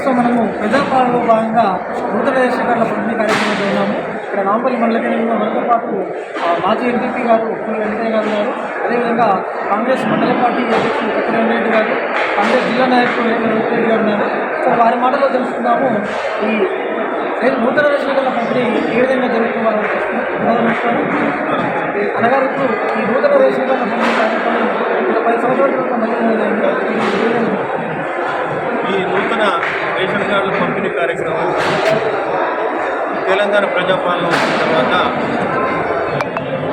ప్రస్తుతం మనము ప్రజాపాలనలో భాగంగా నూతన రేషన్ పంపిణీ కార్యక్రమంలో ఉన్నాము. ఇక్కడ నాంపల్లి మండల కేంద్రంలో మనతో పాటు మాజీ ఎంపీపీ గారు ఉప్పుల వెంకయ్య గారు ఉన్నారు. అదేవిధంగా కాంగ్రెస్ మండల పార్టీ అధ్యక్షులు కొత్తరేం రెడ్డి గారు కాంగ్రెస్ జిల్లా నాయకులు రెడ్డి గారు ఉన్నారు. సో వారి మాటలో తెలుసుకుందాము. ఈ నూతన రేషన్ పంపిణీ ఏ విధంగా జరుగుతుందో అనగా ఇప్పుడు ఈ నూతన రేషన్ పంపిణీ కార్యక్రమం పది సంవత్సరాల క్రితం మొదలైంది. ఈ విధంగా ఈ నూతన రేషన్ కార్డుల పంపిణీ కార్యక్రమం అధికార ప్రజాపాలన వచ్చిన తర్వాత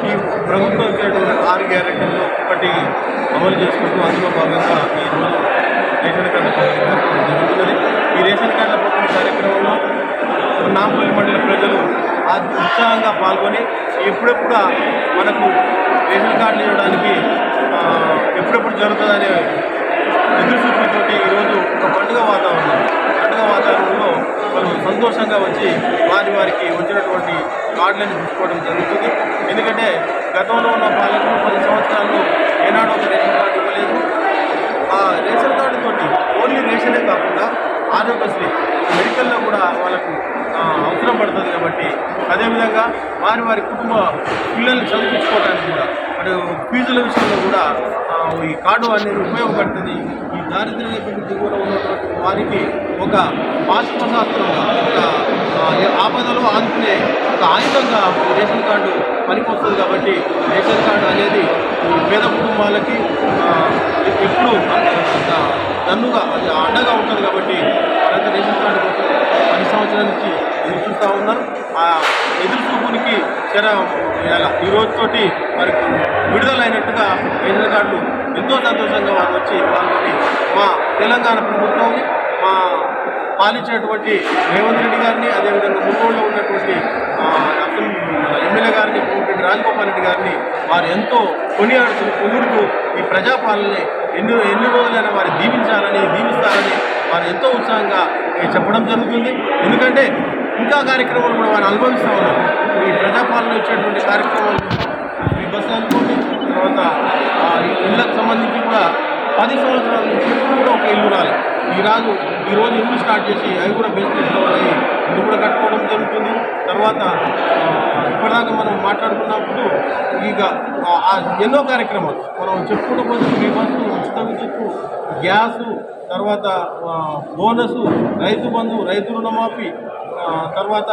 ఈ ప్రభుత్వం ఇచ్చినటువంటి ఆరు గ్యారెంటీల్లో ఒకటి అమలు చేసుకుంటూ అందులో భాగంగా ఈ రోజు రేషన్ కార్డుల జరుగుతుంది కార్యక్రమం జరుగుతున్నది. ఈ రేషన్ కార్డుల పంపిణీ కార్యక్రమంలో నాంపల్లి మండల ప్రజలు ఆ ఉత్సాహంగా పాల్గొని ఎప్పుడెప్పుడు మనకు రేషన్ కార్డులు ఇవ్వడానికి ఆ, ఎప్పుడెప్పుడు జరుగుతుందనే ఎదురు చూపులతోటి ఈరోజు ఒక పండుగ వాతావరణం పండుగ వాతావరణంలో వాళ్ళు సంతోషంగా వచ్చి వారి వారికి వచ్చినటువంటి కార్డులను తీసుకోవడం జరుగుతుంది. ఎందుకంటే గతంలో ఉన్న పాలకులు పది సంవత్సరాలు ఏనాడు ఒక రేషన్ కార్డు ఇవ్వలేదు. ఆ రేషన్ కార్డుతో ఓన్లీ రేషనే కాకుండా ఆరోగ్యశ్రీ మెడికల్లో కూడా వాళ్ళకు అవసరం పడుతుంది కాబట్టి అదేవిధంగా వారి వారి కుటుంబ పిల్లల్ని చదివించుకోవడానికి కూడా అటు ఫీజుల విషయంలో కూడా ఈ కార్డు అనేది ఉపయోగపడుతుంది. ఈ దారిద్ర్య రేఖకు దిగువన ఉన్నటువంటి వారికి ఒక పాశ్వశాస్త్రంగా ఒక ఆపదలో ఆదుకునే ఒక ఆయుధంగా రేషన్ కార్డు పనికొస్తుంది కాబట్టి రేషన్ కార్డు అనేది పేద కుటుంబాలకి ఎప్పుడు దన్నుగా అది అండగా ఉంటుంది కాబట్టి వారంతా రేషన్ కార్డు కోసం పది సంవత్సరాల నుంచి ఎదురు చూస్తూ ఉన్నారు. ఆ ఎదురు చూపునికి జర వేయాల ఈ రోజుతోటి వారికి విడుదలైనట్టుగా రేషన్ కార్డులు ఎంతో సంతోషంగా వారు వచ్చి పాల్గొని మా తెలంగాణ ప్రభుత్వం మా పాలించినటువంటి రేవంత్ రెడ్డి గారిని అదేవిధంగా మున్నోళ్ళలో ఉన్నటువంటి ఎమ్మెల్యే గారిని కోమటిరెడ్డి రాజగోపాల్ రెడ్డి గారిని వారు ఎంతో కొనియాడుతూ పొగుడుతూ ఈ ప్రజాపాలనని ఎన్ని ఎన్ని రోజులైనా వారు దీవించాలని దీవిస్తారని వారు ఎంతో ఉత్సాహంగా చెప్పడం జరుగుతుంది. ఎందుకంటే ఇంకా కార్యక్రమాలు కూడా వారు అనుభవిస్తూ ఉన్నారు. ఈ ప్రజాపాలన వచ్చేటువంటి కార్యక్రమాలు ఈ బస్సు అనుకోండి తర్వాత ఇళ్ళకు సంబంధించి కూడా పది సంవత్సరాల నుంచి కూడా ఒక ఇల్లు రాలి ఈ రాజు ఈ రోజు ఇల్లు స్టార్ట్ చేసి అవి కూడా బెస్ట్ అయ్యి ఇల్లు కూడా కట్టుకోవడం జరుగుతుంది. తర్వాత ఇప్పటిదాకా మనం మాట్లాడుకున్నప్పుడు ఇక ఆ- ఎన్నో కార్యక్రమాలు. మనం చెప్పుకుంటూ పోతే మీ బస్సు ఉచిత విద్యుత్తు గ్యాసు తర్వాత బోనస్ బోనసు రైతు బంధు రైతు రుణమాఫీ తర్వాత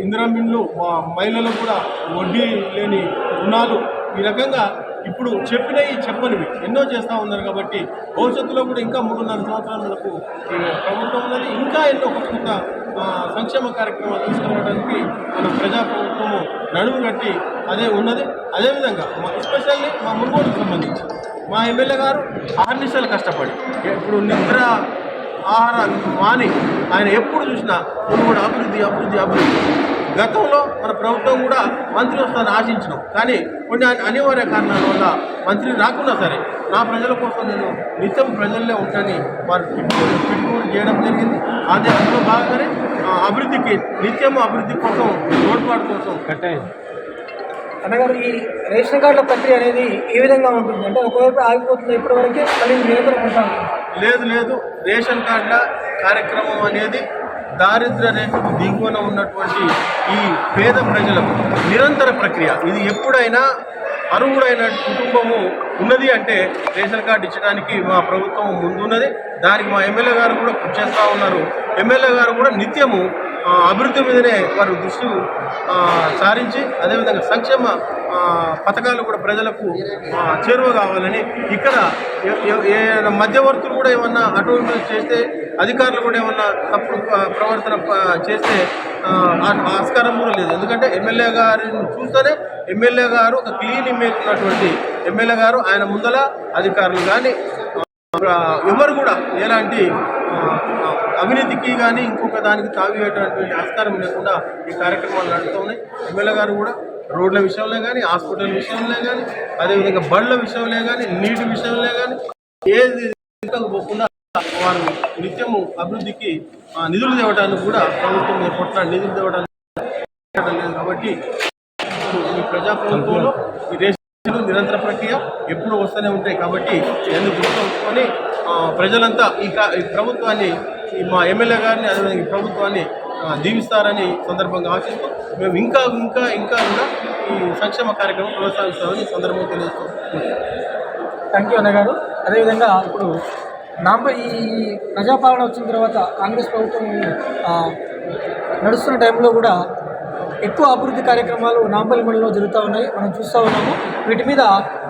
తర్వాత మా మహిళలకు కూడా వడ్డీ లేని రుణాలు ఈ రకంగా ఇప్పుడు చెప్పినవి చెప్పనివి. ఎన్నో చేస్తూ ఉన్నారు కాబట్టి భవిష్యత్తులో కూడా ఇంకా మూడున్నర సంవత్సరాలు మనకు ప్రభుత్వం ఉన్నది. ఇంకా ఎన్నో కొత్త కొత్త సంక్షేమ కార్యక్రమాలు తీసుకురావడానికి మన ప్రజా ప్రభుత్వము నడుము కట్టి అదే ఉన్నది. అదేవిధంగా మా ఎస్పెషల్లీ మా మున్గోడుకు సంబంధించి మా ఎమ్మెల్యే గారు ఆర్నిషాలు కష్టపడి. ఇప్పుడు నిద్ర ఆహార మాని ఆయన ఎప్పుడు చూసినా మున్గోడు అభివృద్ధి అభివృద్ధి అభివృద్ధి. గతంలో మన ప్రభుత్వం కూడా మంత్రి వస్తానని ఆశించినాం. కానీ కొన్ని అని- అనివార్య కారణాల వల్ల మంత్రి రాకున్నా సరే నా ప్రజల కోసం నేను నిత్యం ప్రజల్లో ఉంటానని వారు పెట్టుబడి చేయడం జరిగింది. అదే అందులో భాగంగానే ఆ, అభివృద్ధికి నిత్యము అభివృద్ధి కోసం తోడ్పాటు కోసం అన్నగారు ఈ రేషన్ కార్డుల ప్రక్రియ అనేది ఏ విధంగా ఉంటుంది? అంటే ఒకవైపు ఆగిపోతుంది ఇప్పటివరకే మళ్ళీ నిరంతరం ఉంటాను లేదు లేదు. రేషన్ కార్డుల కార్యక్రమం అనేది దారిద్ర రేఖకు దిగువన ఉన్నటువంటి ఈ పేద ప్రజలకు నిరంతర ప్రక్రియ. ఇది ఎప్పుడైనా అర్హుడైన కుటుంబము ఉన్నది అంటే రేషన్ కార్డు ఇచ్చడానికి మా ప్రభుత్వం ముందున్నది. దానికి మా ఎమ్మెల్యే గారు కూడా కృషి చేస్తూ ఉన్నారు. ఎమ్మెల్యే గారు కూడా నిత్యము అభివృద్ధి మీదనే వారు దృష్టి సారించి అదేవిధంగా సంక్షేమ పథకాలు కూడా ప్రజలకు చేరువ కావాలని ఇక్కడ మధ్యవర్తులు కూడా ఏమన్నా అటువంటి చేస్తే అధికారులు కూడా ఏమన్నా తప్పుడు ప్రవర్తన చేస్తే ఆస్కారం కూడా లేదు. ఎందుకంటే ఎమ్మెల్యే గారిని చూస్తేనే ఎమ్మెల్యే గారు ఒక క్లీన్ ఇమేజ్ ఉన్నటువంటి ఎమ్మెల్యే గారు ఆయన ముందల అధికారులు కానీ ఎవరు కూడా ఎలాంటి అవినీతికి కానీ ఇంకొక దానికి తావివేటువంటి ఆస్కారం లేకుండా ఈ కార్యక్రమాలు నడుస్తూ ఉన్నాయి. ఎమ్మెల్యే గారు కూడా రోడ్ల విషయంలో కానీ హాస్పిటల్ విషయంలో కానీ అదేవిధంగా బళ్ళ విషయంలో కానీ నీటి విషయంలో కానీ ఏది పోకుండా వారు నిత్యము అభివృద్ధికి నిధులు తేవడానికి కూడా ప్రభుత్వం కొట్టిన నిధులు తేవడానికి లేదు కాబట్టి ఈ ప్రజాప్రభుత్వంలో ఈ రేషన్ నిరంతర ప్రక్రియ ఎప్పుడు వస్తూనే ఉంటాయి కాబట్టి ఎందుకు దృష్టిలో ప్రజలంతా ఈ ఈ ప్రభుత్వాన్ని మా ఎమ్మెల్యే గారిని అదేవిధంగా ఈ ప్రభుత్వాన్ని దీవిస్తారని సందర్భంగా ఆశిస్తూ మేము ఇంకా ఇంకా ఇంకా కూడా ఈ సంక్షేమ కార్యక్రమం కొనసాగిస్తామని సందర్భంగా తెలియజేస్తూ థ్యాంక్ యూ అన్న గారు అదేవిధంగా ఇప్పుడు నాంప ఈ ప్రజాపాలన వచ్చిన తర్వాత కాంగ్రెస్ ప్రభుత్వం నడుస్తున్న టైంలో కూడా ఎక్కువ అభివృద్ధి కార్యక్రమాలు నాంపల్లి మండలంలో జరుగుతూ ఉన్నాయి. మనం చూస్తూ ఉన్నాము. వీటి మీద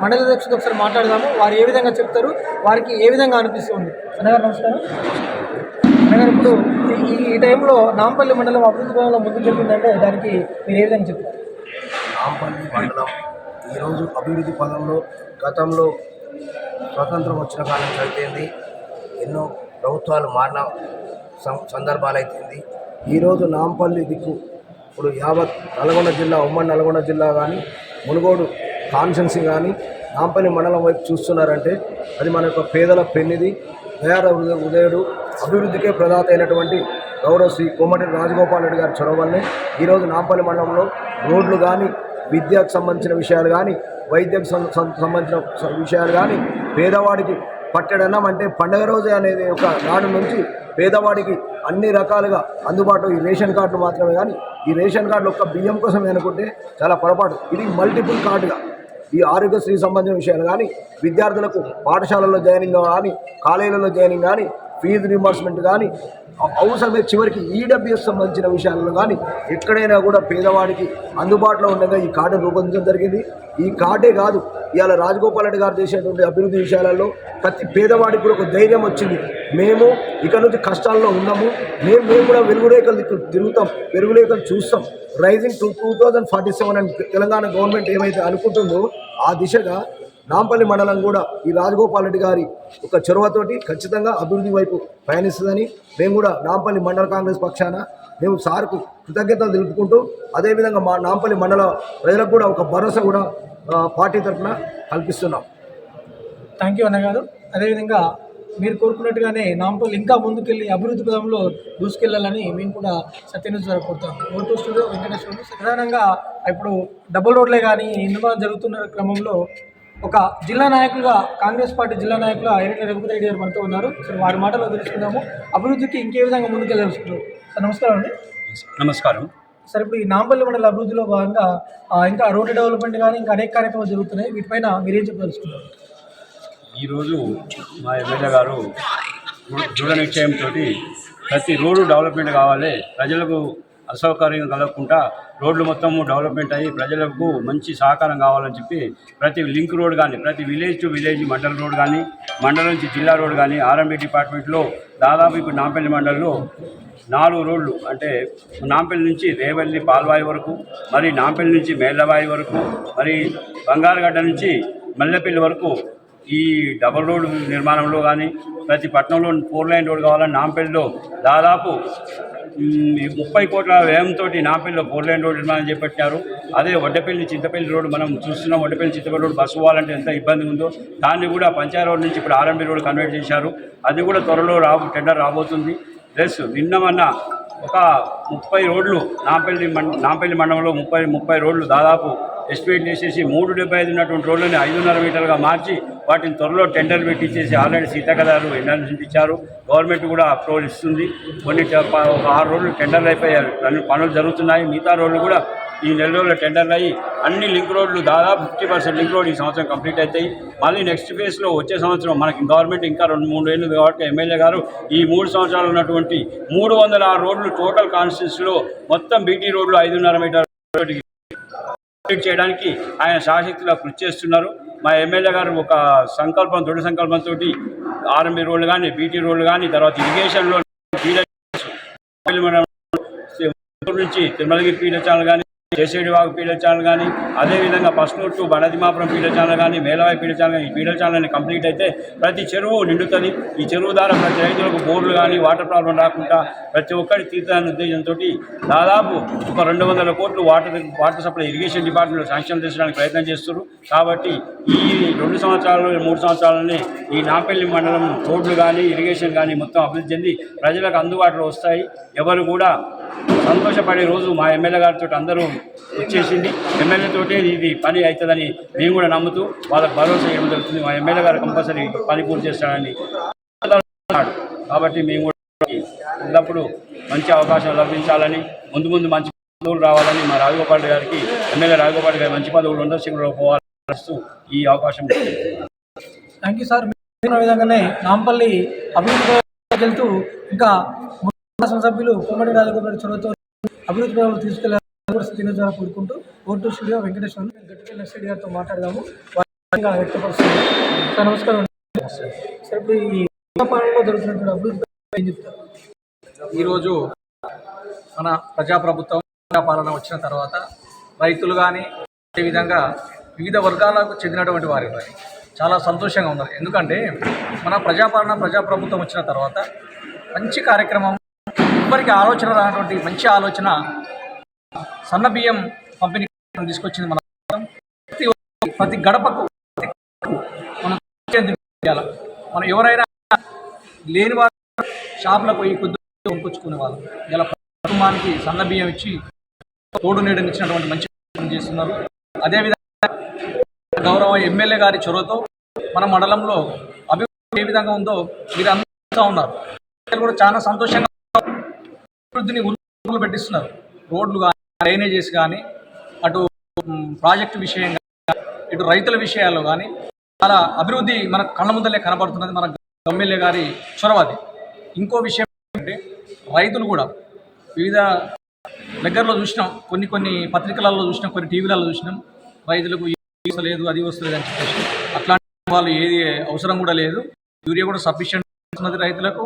మండల అధ్యక్షుడు ఒకసారి మాట్లాడదాము. వారు ఏ విధంగా చెప్తారు? వారికి ఏ విధంగా అనిపిస్తుంది? అన్నగారు నమస్కారం. అన్నగారు ఇప్పుడు ఈ ఈ టైంలో నాంపల్లి మండలం అభివృద్ధి పదంలో ముందుకు జరిగిందంటే దానికి మీరు ఏ విధంగా చెప్తారు? నాంపల్లి మండలం ఈరోజు అభివృద్ధి పదంలో గతంలో స్వతంత్రం వచ్చిన కాలం నుంచి ఎన్నో ప్రభుత్వాలు మారిన సందర్భాలు అయితేంది ఈరోజు నాంపల్లి దిక్కు ఇప్పుడు యావత్ నల్గొండ జిల్లా ఉమ్మడి నల్గొండ జిల్లా కానీ మునుగోడు కాన్సెన్సీ కానీ నాంపల్లి మండలం వైపు చూస్తున్నారంటే అది మన యొక్క పేదల పెన్నిది. దయార ఉదయుడు అభివృద్ధికే ప్రదాత అయినటువంటి గౌరవ శ్రీ కోమటి రాజగోపాల్ రెడ్డి గారి చొరవ వల్లనే ఈరోజు నాంపల్లి మండలంలో రోడ్లు కానీ విద్యకు సంబంధించిన విషయాలు కానీ వైద్యకు సంబంధించిన విషయాలు కానీ పేదవాడికి పట్టడనం అంటే పండగ రోజే అనేది ఒక నాడు నుంచి పేదవాడికి అన్ని రకాలుగా అందుబాటులో ఈ రేషన్ కార్డులు మాత్రమే కానీ ఈ రేషన్ కార్డులు ఒక్క బియ్యం కోసం అనుకుంటే చాలా పొరపాటు. ఇది మల్టిపుల్ కార్డుగా ఈ ఆరోగ్యశ్రీ సంబంధించిన విషయాలు కానీ విద్యార్థులకు పాఠశాలలో జాయినింగ్ కానీ కాలేజీలలో జాయినింగ్ కానీ ఫీజు రింబర్స్మెంట్ కానీ అవసరమే చివరికి ఈడబ్ల్యూఎస్ సంబంధించిన విషయాల్లో కానీ ఎక్కడైనా కూడా పేదవాడికి అందుబాటులో ఉండగా ఈ కార్డు రూపొందించడం జరిగింది. ఈ కార్డే కాదు ఇవాళ రాజగోపాల్ రెడ్డి గారు చేసేటువంటి అభివృద్ధి విషయాలలో ప్రతి పేదవాడికి కూడా ఒక ధైర్యం వచ్చింది. మేము ఇక నుంచి కష్టాల్లో ఉన్నాము. మేము మేము కూడా వెలుగురేఖలు తిరుగుతాం వెలుగురేఖలు చూస్తాం. Rising to two thousand forty seven అని తెలంగాణ గవర్నమెంట్ ఏమైతే అనుకుంటుందో ఆ దిశగా నాంపల్లి మండలం కూడా ఈ రాజగోపాల్ రెడ్డి గారి ఒక చొరవతోటి ఖచ్చితంగా అభివృద్ధి వైపు పయనిస్తుందని మేము కూడా నాంపల్లి మండల కాంగ్రెస్ పక్షాన మేము సార్కు కృతజ్ఞతలు తెలుపుకుంటూ అదేవిధంగా మా నాంపల్లి మండల ప్రజలకు కూడా ఒక భరోసా కూడా పార్టీ తరఫున కల్పిస్తున్నాం. థ్యాంక్ యూ అన్నగారు. అదేవిధంగా మీరు కోరుకున్నట్టుగానే నాంపల్లి ఇంకా ముందుకెళ్ళి అభివృద్ధి పదంలో దూసుకెళ్ళాలని మేము కూడా సత్యనుజ్ గారు కోరుతాం. ఓటు స్టూడియో వెంకటేశ్వరుడు ప్రధానంగా ఇప్పుడు డబుల్ రోడ్లే కానీ నిర్మాణం జరుగుతున్న క్రమంలో ఒక జిల్లా నాయకులుగా కాంగ్రెస్ పార్టీ జిల్లా నాయకులు ఐరెడ్డి రఘుపతి రెడ్డి గారు మనతో ఉన్నారు. సరే వారి మాటలో తెలుసుకుందాము అభివృద్ధికి ఇంకే విధంగా ముందుకెళ్ళాల్సుకుంటారు సార్ నమస్కారం అండి. నమస్కారం. సార్ ఇప్పుడు ఈ నాంపల్లి మండల అభివృద్ధిలో భాగంగా ఇంకా రోడ్డు డెవలప్మెంట్ కానీ ఇంకా అనేక కార్యక్రమాలు జరుగుతున్నాయి. వీటిపైన మీరేం చెప్పదలుచుకుంటారు? ఈరోజు మా ఎమ్మెల్యే గారు దృఢ నిశ్చయంతో ప్రతి రోడ్డు డెవలప్మెంట్ కావాలి ప్రజలకు అసౌకర్యం కలగకుండా రోడ్లు మొత్తం డెవలప్మెంట్ అయ్యి ప్రజలకు మంచి సహకారం కావాలని చెప్పి ప్రతి లింక్ రోడ్ కానీ ప్రతి విలేజ్ టు విలేజ్ మండల రోడ్ కానీ మండలం నుంచి జిల్లా రోడ్ కానీ ఆర్ఎంబీ డిపార్ట్మెంట్లో దాదాపు ఇప్పుడు నాంపల్లి మండలంలో నాలుగు రోడ్లు అంటే నాంపల్లి నుంచి రేవల్లి పాల్వాయి వరకు మరి నాంపల్లి నుంచి మేళ్ళవాయి వరకు మరి బంగారగడ్డ నుంచి మల్లెపల్లి వరకు ఈ డబల్ రోడ్డు నిర్మాణంలో కానీ ప్రతి పట్టణంలో ఫోర్ లైన్ రోడ్ కావాలని నాంపల్లిలో దాదాపు ముప్పై కోట్ల వ్యయంతో నాపల్లిలో ఫోర్ లైన్ రోడ్ నిర్మాణం చేపట్టారు. అదే వడ్డపల్లి చింతపల్లి రోడ్డు మనం చూస్తున్నాం. వడ్డపల్లి చింతపల్లి రోడ్డు బస్సు పోవాలంటే ఎంత ఇబ్బంది ఉందో దాన్ని కూడా పంచాయతీ రోడ్ నుంచి ఇప్పుడు ఆర్ఎంబి రోడ్ కన్వర్ట్ చేశారు. అది కూడా త్వరలో రా టెండర్ రాబోతుంది. ప్లస్ నిన్నమన్న ఒక ముప్పై రోడ్లు నాంపల్లి మండ నాంపల్లి మండలంలో ముప్పై ముప్పై రోడ్లు దాదాపు ఎస్టిమేట్ చేసేసి మూడు డెబ్బై ఐదు ఉన్నటువంటి రోడ్లని ఐదున్నర మీటర్లుగా మార్చి వాటిని త్వరలో టెండర్ పెట్టించేసి ఆల్రెడీ సీతక్క గారు ఇచ్చారు. గవర్నమెంట్ కూడా అప్రూవల్ ఇస్తుంది. కొన్ని ఒక ఆరు రోజులు టెండర్లు అయిపోయారు అన్ని పనులు జరుగుతున్నాయి. మిగతా రోడ్లు కూడా ఈ నెల రోజుల టెండర్లు అయ్యి అన్ని లింక్ రోడ్లు దాదాపు ఫిఫ్టీ పర్సెంట్ లింక్ రోడ్ ఈ సంవత్సరం కంప్లీట్ అవుతాయి మళ్ళీ నెక్స్ట్ ఫేజ్లో వచ్చే సంవత్సరం మనకి గవర్నమెంట్ ఇంకా రెండు మూడు ఏళ్ళు కాబట్టి ఎమ్మెల్యే గారు ఈ మూడు సంవత్సరాలు ఉన్నటువంటి మూడు వందల ఆరు రోడ్లు టోటల్ కాన్స్టిట్యూన్సీలో మొత్తం బీటీ రోడ్లు ఐదున్నర మీటర్ చేయడానికి ఆయన శాశక్తిలో కృషి చేస్తున్నారు. మా ఎమ్మెల్యే గారు ఒక సంకల్పం దృఢ సంకల్పంతో ఆర్ఎంబీ రోడ్లు కానీ బీటీ రోడ్లు కానీ తర్వాత ఇరిగేషన్లో నుంచి తిరుమలగిరి పీల ఛానల్ కానీ జేసేడి వాగు పీల ఛానల్ కానీ అదేవిధంగా పస్నూర్ టు బనదిమాపురం పీల ఛానల్ కానీ మేలవాయి పీల ఛానల్ ఈ పీల ఛానల్ కంప్లీట్ అయితే ప్రతి చెరువు నిండుతుంది. ఈ చెరువు ద్వారా ప్రతి రైతులకు బోర్లు కానీ వాటర్ ప్రాబ్లం రాకుండా ప్రతి ఒక్కరి తీర్థాన్ని ఉద్దేశంతో దాదాపు ఒక రెండు వందల కోట్లు వాటర్ వాటర్ సప్లై ఇరిగేషన్ డిపార్ట్మెంట్లో శాంక్షన్ చేసడానికి ప్రయత్నం చేస్తున్నారు కాబట్టి ఈ రెండు సంవత్సరాలు మూడు సంవత్సరాలనే ఈ నాంపల్లి మండలం రోడ్లు కానీ ఇరిగేషన్ కానీ మొత్తం అభివృద్ధి చెంది ప్రజలకు అందుబాటులో వస్తాయి. ఎవరు కూడా సంతోషపడే రోజు మా ఎమ్మెల్యే గారితో అందరూ వచ్చేసింది. ఎమ్మెల్యే తోటే ఇది పని అవుతుందని మేము కూడా నమ్ముతూ వాళ్ళకి భరోసా ఇవ్వడం జరుగుతుంది. మా ఎమ్మెల్యే గారు కంపల్సరీ పని పూర్తి చేస్తాడని కాబట్టి మేము కూడా ఎల్లప్పుడూ మంచి అవకాశం లభించాలని ముందు ముందు మంచి పదవులు రావాలని మా రాజగోపాల్ గారికి ఎమ్మెల్యే రాజగోపాల్ గారి మంచి పదవులు ఉండశిఖరంలో పోవాలని ఈ అవకాశం థ్యాంక్ యూ సార్ విధంగానే నాంపల్లి అభివృద్ధి వెళ్తూ ఇంకా శాసనసభ్యులు ఉమ్మడి రాజగోపాల్ చొరవతో అభివృద్ధి పనులు తీసుకెళ్ళారు కోరుకుంటూ ఓటు స్టూడియో వెంకటేశ్వరం గట్టిగా నర్సరెడ్డి గారితో మాట్లాడదాము వ్యక్తపరుస్తుంది సార్ నమస్కారం సార్ ఇప్పుడు ఈ పాలనలో జరుగుతున్నటువంటి అభివృద్ధి ఏం చెప్తారు? ఈరోజు మన ప్రజాప్రభుత్వం పాలన వచ్చిన తర్వాత రైతులు కానీ అదేవిధంగా వివిధ వర్గాలకు చెందినటువంటి వారు కానీ చాలా సంతోషంగా ఉన్నారు. ఎందుకంటే మన ప్రజాపాలన ప్రజాప్రభుత్వం వచ్చిన తర్వాత మంచి కార్యక్రమం ఎవరికి ఆలోచన రానటువంటి మంచి ఆలోచన సన్న బియ్యం పంపిణీ తీసుకొచ్చింది మన ప్రతి ప్రతి గడపకు మనం మనం ఎవరైనా లేని వారు షాపులకు పోయి కొద్దిగా కొనుక్కొచ్చుకునే వాళ్ళు. ఇలా కుటుంబానికి సన్న బియ్యం ఇచ్చి తోడు నీడని ఇచ్చినటువంటి మంచి పని చేస్తున్నారు. అదేవిధంగా గౌరవ ఎమ్మెల్యే గారి చొరవతో మన మండలంలో అభివృద్ధి ఏ విధంగా ఉందో మీరు అందరూ ఉన్నారు కూడా చాలా సంతోషంగా అభివృద్ధిని ఉరుకులు పెట్టిస్తున్నారు. రోడ్లు కానీ డ్రైనేజెస్ కానీ అటు ప్రాజెక్టు విషయం కానీ ఇటు రైతుల విషయాల్లో కానీ చాలా అభివృద్ధి మన కళ్ళ ముందలే కనబడుతున్నది మన ఎమ్మెల్యే గారి చొరవది ఇంకో విషయం ఏంటంటే రైతులు కూడా వివిధ దగ్గరలో చూసినాం కొన్ని కొన్ని పత్రికలలో చూసినాం కొన్ని టీవీలలో చూసినాం. రైతులకు ఏది వస్తలేదు అది వస్తలేదు అని చెప్పేసి. అట్లాంటి వాళ్ళు ఏది అవసరం కూడా లేదు. యూరియా కూడా సఫిషియెంట్ ఉన్నది రైతులకు.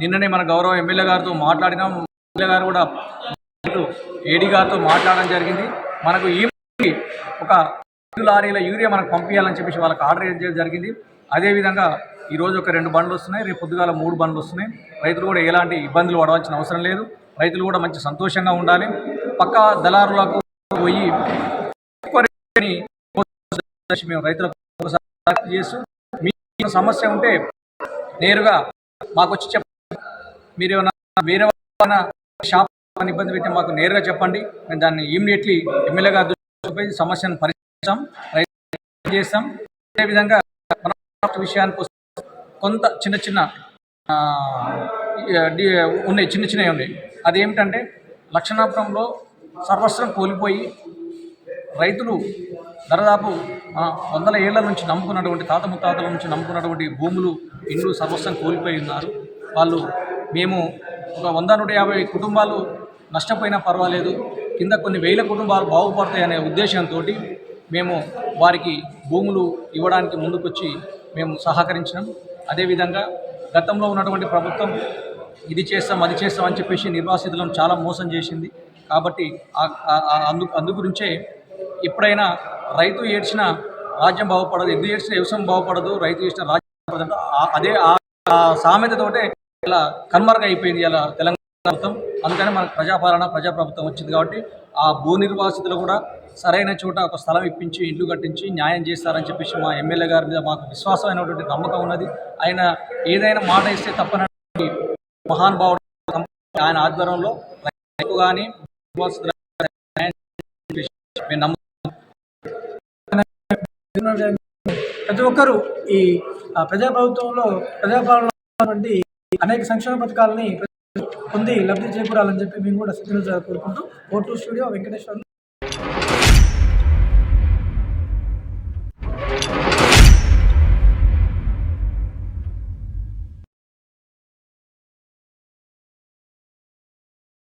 నిన్ననే మన గౌరవ ఎమ్మెల్యే గారితో మాట్లాడినాం. గారు కూడా ఏడీ గారితో మాట్లాడడం జరిగింది. మనకు ఈ ఒక ఐదు లారీల యూరియా మనకు పంపించాలని చెప్పేసి వాళ్ళకి ఆర్డర్ చేయడం జరిగింది. అదేవిధంగా ఈరోజు ఒక రెండు బండ్లు వస్తున్నాయి. రేపు పొద్దుగాల మూడు బండ్లు వస్తున్నాయి. రైతులు కూడా ఎలాంటి ఇబ్బందులు పడవలసిన అవసరం లేదు. రైతులు కూడా మంచి సంతోషంగా ఉండాలి. పక్క దళారులకు పోయి మేము రైతులకు ఒకసారి చేస్తూ మీ సమస్య ఉంటే నేరుగా మాకు వచ్చి చెప్పండి. మీరు ఏమైనా వేరే షాప్ ఇబ్బంది పెట్టి మాకు నేరుగా చెప్పండి. మేము దాన్ని ఇమీడియట్లీ ఎమ్మెల్యే గారి సమస్యను పరిష్కరిస్తాం రైతు చేస్తాం. అదేవిధంగా మన విషయానికి వస్తే కొంత చిన్న చిన్న ఉన్నాయి చిన్న చిన్నవి ఉన్నాయి. అదేమిటంటే లక్షణాపురంలో సర్వస్వం కోల్పోయి రైతులు దరదాపు వందల ఏళ్ళ నుంచి నమ్ముకున్నటువంటి తాత ముత్తాతల నుంచి నమ్ముకున్నటువంటి భూములు ఇండ్లు సర్వస్వం కోల్పోయి ఉన్నారు. వాళ్ళు మేము ఒక వంద నూట యాభై కుటుంబాలు నష్టపోయినా పర్వాలేదు. కింద కొన్ని వేల కుటుంబాలు బాగుపడతాయనే ఉద్దేశంతో మేము వారికి భూములు ఇవ్వడానికి ముందుకొచ్చి మేము సహకరించినాం. అదేవిధంగా గతంలో ఉన్నటువంటి ప్రభుత్వం ఇది చేస్తాం అది చేస్తాం అని చెప్పేసి నిర్వాసితులను చాలా మోసం చేసింది. కాబట్టి అందు అందు గురించే ఎప్పుడైనా రైతు ఏడ్చిన రాజ్యం బాగుపడదు ఎద్దు ఏడ్చిన వ్యవసాయం బాగుపడదు రైతు ఏడ్చిన రాజ్యం బాగుపడదు. అదే ఆ సామెతతోటే ఇలా కన్మరుగా అయిపోయింది ఇలా తెలంగాణ ప్రభుత్వం. అందుకని మనకు ప్రజాపాలన ప్రజాప్రభుత్వం వచ్చింది కాబట్టి ఆ భూ నిర్వాసితులు కూడా సరైన చోట ఒక స్థలం ఇప్పించి ఇల్లు కట్టించి న్యాయం చేస్తారని చెప్పేసి మా ఎమ్మెల్యే గారి మీద మాకు విశ్వాసమైనటువంటి నమ్మకం ఉన్నది. ఆయన ఏదైనా మాట ఇస్తే తప్పనటువంటి మహానుభావుడు ఆయన ఆధ్వర్యంలో కానీ ప్రతి ఒక్కరూ ఈ ప్రజాప్రభుత్వంలో ప్రజాపాలన అనేక సంక్షేమ పథకాలని పొంది లబ్ధి చేకూరాలని చెప్పి మేము కూడా సిద్ధంగా కోరుకుంటూ ఓటు స్టూడియో వెంకటేశ్వర